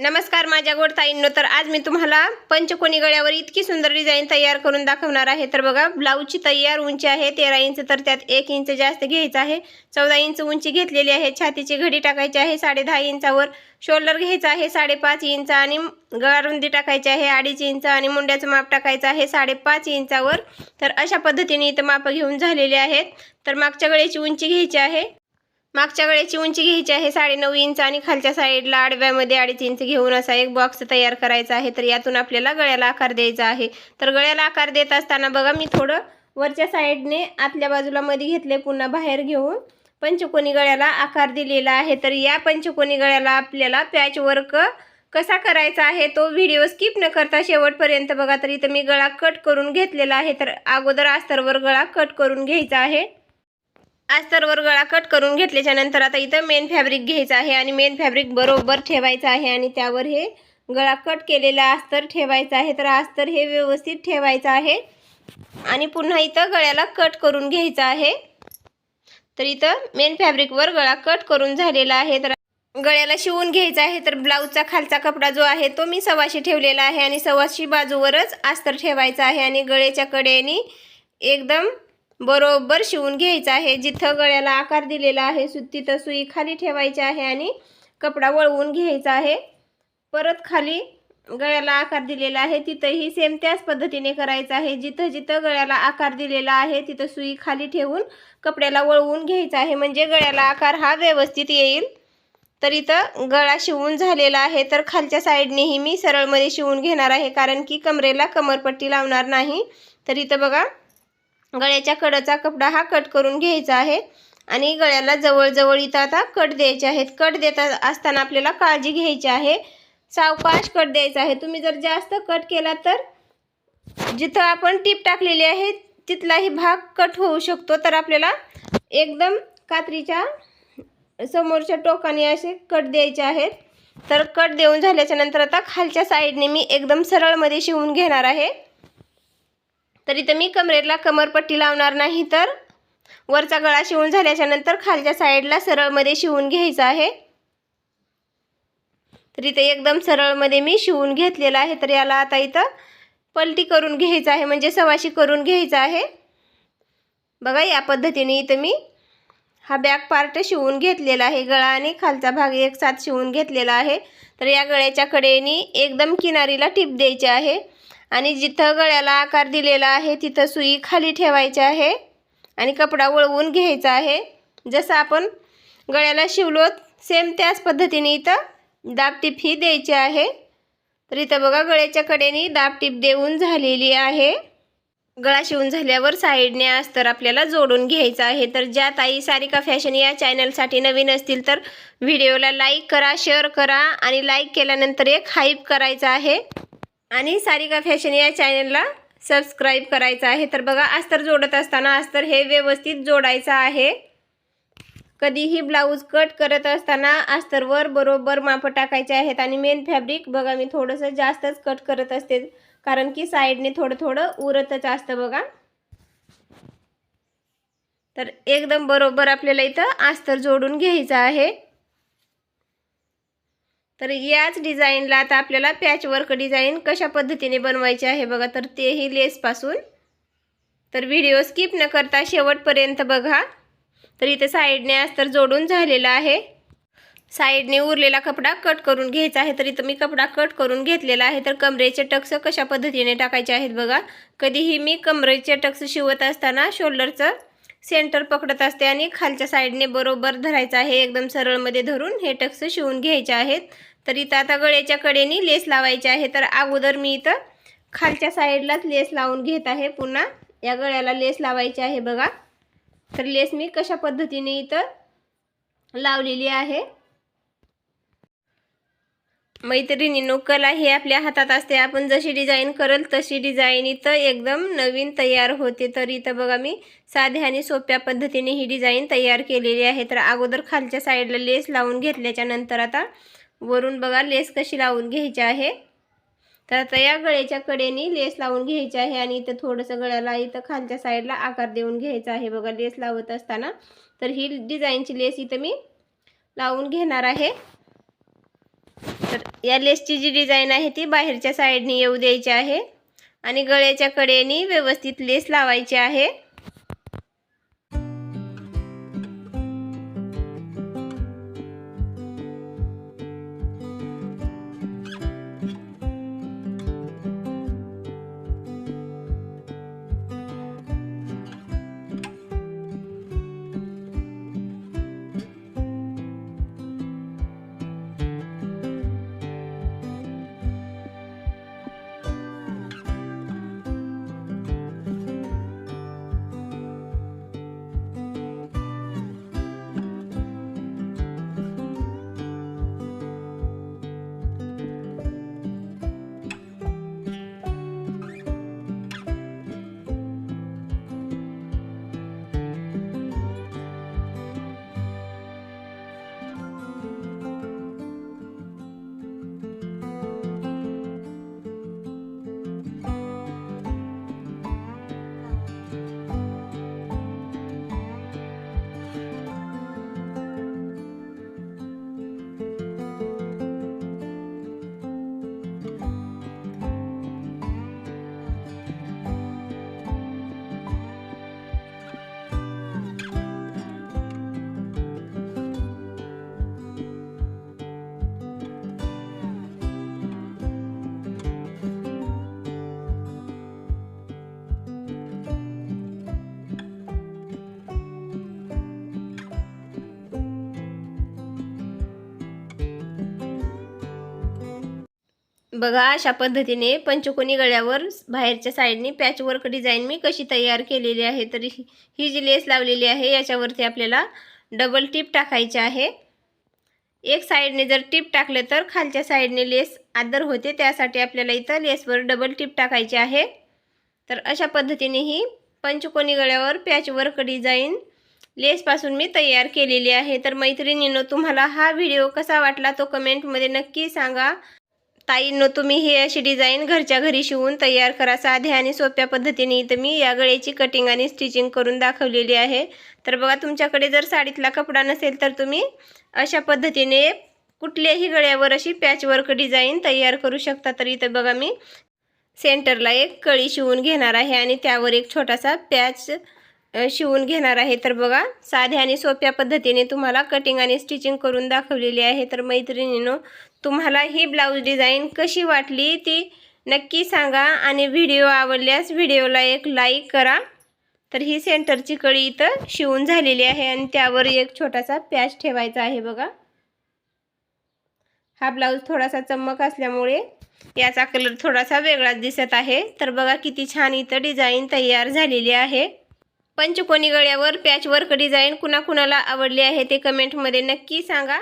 नमस्कार माझ्या गोड ताईंनो तर आज मी तुम्हाला पंचकोनी गळ्यावर इतकी सुंदर डिझाईन तयार करून दाखवणार आहे. तर बघा ब्लाऊजची तयार उंची आहे तेरा इंच तर त्यात एक इंच जास्त घ्यायचं आहे. चौदा इंच उंची घेतलेली आहे छातीची घडी टाकायची आहे साडे दहा इंचावर शोल्डर घ्यायचा आहे साडेपाच इंच आणि गळा रुंदी टाकायची आहे अडीच इंच आणि मुंड्याचं माप टाकायचं आहे साडेपाच इंचावर. तर अशा पद्धतीने इथं मापं घेऊन झालेले आहेत. तर मागच्या गळ्याची उंची घ्यायची आहे. मागच्या वेळेची उंची घ्यायची आहे साडेनऊ इंच आणि खालच्या साईडला आडव्यामध्ये अडीच इंच घेऊन असा एक बॉक्स तयार करायचा आहे. तर यातून आपल्याला गळ्याला आकार द्यायचा आहे. तर गळ्याला आकार देत असताना बघा मी थोडं वरच्या साईडने आतल्या बाजूला मध्ये घेतले पुन्हा बाहेर घेऊन. पंचकोनी गळ्याला आकार दिलेला आहे. तर या पंचकोनी गळ्याला आपल्याला पॅच वर्क कसा करायचा आहे तो व्हिडिओ स्किप न करता शेवटपर्यंत बघा. तर इथं मी गळा कट करून घेतलेला आहे. तर अगोदर अस्तरवर गळा कट करून घ्यायचा आहे. अस्तरवर गळा कट करून घेतल्याच्या नंतर आता इथं मेन फॅब्रिक घ्यायचं आहे आणि मेन फॅब्रिक बरोबर ठेवायचं आहे आणि त्यावर हे गळा कट केलेला अस्तर ठेवायचं आहे. तर अस्तर हे व्यवस्थित ठेवायचं आहे. आणि पुन्हा इथं गळ्याला कट करून घ्यायचं आहे. तर इथं मेन फॅब्रिकवर गळा कट करून झालेला आहे. तर गळ्याला शिवून घ्यायचा आहे. तर ब्लाऊजचा खालचा कपडा जो आहे तो मी सव्वाशी ठेवलेला आहे आणि सव्वाशी बाजूवरच अस्तर ठेवायचा आहे. आणि गळ्याच्या कडेने एकदम बरोबर शिवून घ्यायचं आहे. जिथं गळ्याला आकार दिलेला आहे सु तिथं सुई खाली ठेवायची आहे आणि कपडा वळवून घ्यायचा आहे. परत खाली गळ्याला आकार दिलेला आहे तिथंही सेम त्याच पद्धतीने करायचं आहे. जिथं जिथं गळ्याला आकार दिलेला आहे तिथं सुई खाली ठेवून कपड्याला वळवून घ्यायचा आहे. म्हणजे गळ्याला आकार हा व्यवस्थित येईल. तर इथं गळा शिवून झालेला आहे. तर खालच्या साईडनेही मी सरळमध्ये शिवून घेणार आहे. कारण की कमरेला कमरपट्टी लावणार नाही. तर इथं बघा गळ्याच्या कडाचा कपडा हा कट करून घ्यायचा आहे. आणि गळ्याला जवळजवळ इथं आता कट द्यायचे आहेत. कट देत असताना आपल्याला काळजी घ्यायची आहे. सावकाश कट द्यायचा आहे. तुम्ही जर जास्त कट केला तर जिथं आपण टीप टाकलेली आहे तिथलाही भाग कट होऊ शकतो. तर आपल्याला एकदम कात्रीच्या समोरच्या टोकाने असे कट द्यायचे आहेत. तर कट देऊन झाल्याच्यानंतर आता खालच्या साईडने मी एकदम सरळमध्ये शिवून घेणार आहे. तर इथं मी कमरेला कमरपट्टी लावणार नाही तर? वरचा गळा शिवून झाल्याच्यानंतर खालच्या साईडला सरळमध्ये शिवून घ्यायचा आहे. तर इथं एकदम सरळमध्ये मी शिवून घेतलेलं आहे तर याला आता इथं पलटी करून घ्यायचं आहे म्हणजे सवाशी करून घ्यायचं आहे. बघा या पद्धतीने इथं मी हा बॅक पार्ट शिवून घेतलेला आहे गळा आणि खालचा भाग एक साथ शिवून घेतलेला आहे. तर या गळ्याच्या कडेनी एकदम किनारीला टिप द्यायची आहे. आणि जिथं गळ्याला आकार दिलेला आहे तिथं सुई खाली ठेवायची आहे आणि कपडा वळवून घ्यायचा आहे. जसं आपण गळ्याला शिवलो सेम त्याच पद्धतीने इथं दाबटीप ही द्यायची आहे. तर इथं बघा गळ्याच्या कडेने दाबटीप देऊन झालेली आहे. गळा शिवून झाल्यावर साईडने अस्तर आपल्याला जोडून घ्यायचं आहे. तर ज्या ताई सारिका फॅशन या चॅनलसाठी नवीन असतील तर व्हिडिओला लाईक करा शेअर करा आणि लाईक केल्यानंतर एक हाईप करायचा आहे. आणि सारिका फॅशन या चॅनलला सबस्क्राईब करायचं आहे. तर बघा अस्तर जोडत असताना अस्तर हे व्यवस्थित जोडायचं आहे. कधीही ब्लाऊज कट करत असताना अस्तरवर बरोबर मापं टाकायचे आहेत. आणि मेन फॅब्रिक बघा मी थोडंसं जास्तच कट करत असते कारण की साईडने थोडं थोडं उरतच असतं बघा. तर एकदम बरोबर आपल्याला इथं अस्तर जोडून घ्यायचं आहे. तर याच डिझाईनला आता आपल्याला पॅचवर्क डिझाईन कशा पद्धतीने बनवायची आहे बघा तर तेही लेसपासून. तर व्हिडिओ स्किप न करता शेवटपर्यंत बघा. तर इथे साईडने आज तर जोडून झालेला आहे. साईडने उरलेला कपडा कट करून घ्यायचा आहे. तर इथं मी कपडा कट करून घेतलेला आहे. तर कमरेचे टक्स कशा पद्धतीने टाकायचे आहेत बघा. कधीही मी कमरेचे टक्स शिवत असताना शोल्डरचं सेंटर पकडत असते आणि खालच्या साईडने बरोबर धरायचं आहे. एकदम सरळमध्ये धरून हे टक्स शिवून घ्यायचे आहेत. तर इथं आता गळ्याच्या कडेने लेस लावायचे आहे. तर अगोदर मी इथं खालच्या साईडलाच लेस लावून घेत आहे. पुन्हा या गळ्याला लेस लावायची आहे बघा. तर लेस मी कशा पद्धतीने इथं लावलेली आहे? मैत्रिणीनो कला हे आपल्या हातात असते. आपण जशी डिझाईन करल तशी डिझाईन इथं एकदम नवीन तयार होते. तर इथं बघा मी साध्या आणि सोप्या पद्धतीने ही डिझाईन तयार केलेली आहे. तर अगोदर खालच्या साईडला लेस लावून घेतल्याच्या नंतर आता वरून बघा लेस कशी लावून घ्यायची आहे. तर आता या गळ्याच्या कडेने लेस लावून घ्यायची आहे आणि इथं थोडंसं गळ्याला इथं खालच्या साईडला आकार देऊन घ्यायचा आहे. बघा लेस लावत असताना. तर ही डिझाईनची लेस इथं मी लावून घेणार आहे. तर या लेसची जी डिझाईन आहे ती बाहेरच्या साईडनी येऊ द्यायची आहे. आणि गळ्याच्या कडेनी व्यवस्थित लेस लावायची आहे. बघा अशा पद्धतीने पंचकोनी गळ्यावर बाहेरच्या साईडने पॅचवर्क डिझाईन मी कशी तयार केलेली आहे तर ही ही जी लेस लावलेली आहे याच्यावरती आपल्याला डबल टिप टाकायची आहे. एक साईडने जर टिप टाकलं तर खालच्या साईडने लेस आदर होते त्यासाठी आपल्याला इथं लेसवर डबल टिप टाकायची आहे. तर अशा पद्धतीने ही पंचकोनी गळ्यावर पॅचवर्क डिझाईन लेसपासून मी तयार केलेली आहे. तर मैत्रिणींनो तुम्हाला हा व्हिडिओ कसा वाटला तो कमेंटमध्ये नक्की सांगा. ताईंनो तुम्ही ही अशी डिझाईन घरच्या घरी शिवून तयार करा. साध्या आणि सोप्या पद्धतीने इथं मी या गळ्याची कटिंग आणि स्टिचिंग करून दाखवलेली आहे. तर बघा तुमच्याकडे जर साडीतला कपडा नसेल तर तुम्ही अशा पद्धतीने कुठल्याही गळ्यावर अशी पॅचवर्क डिझाईन तयार करू शकता. तर इथं बघा मी सेंटरला एक कळी शिवून घेणार आहे आणि त्यावर एक छोटासा पॅच शिवून घेणार आहे. तर बघा साध्या आणि सोप्या पद्धतीने तुम्हाला कटिंग आणि स्टिचिंग करून दाखवलेली आहे. तर मैत्रिणीनो तुम्हाला ही ब्लाऊज डिझाईन कशी वाटली ती नक्की सांगा आणि व्हिडिओ आवडल्यास व्हिडिओला एक लाईक करा. तर ही सेंटरची कळी इथं शिवून झालेली आहे आणि त्यावर एक छोटासा पॅच ठेवायचा आहे बघा. हा ब्लाऊज थोडासा चमक असल्यामुळे याचा कलर थोडासा वेगळाच दिसत आहे. तर बघा किती छान इथं डिझाईन तयार झालेली आहे. पंचकोनी गळ्यावर पॅचवर्क डिझाईन कुणाकुणाला आवडली आहे ते कमेंटमध्ये नक्की सांगा.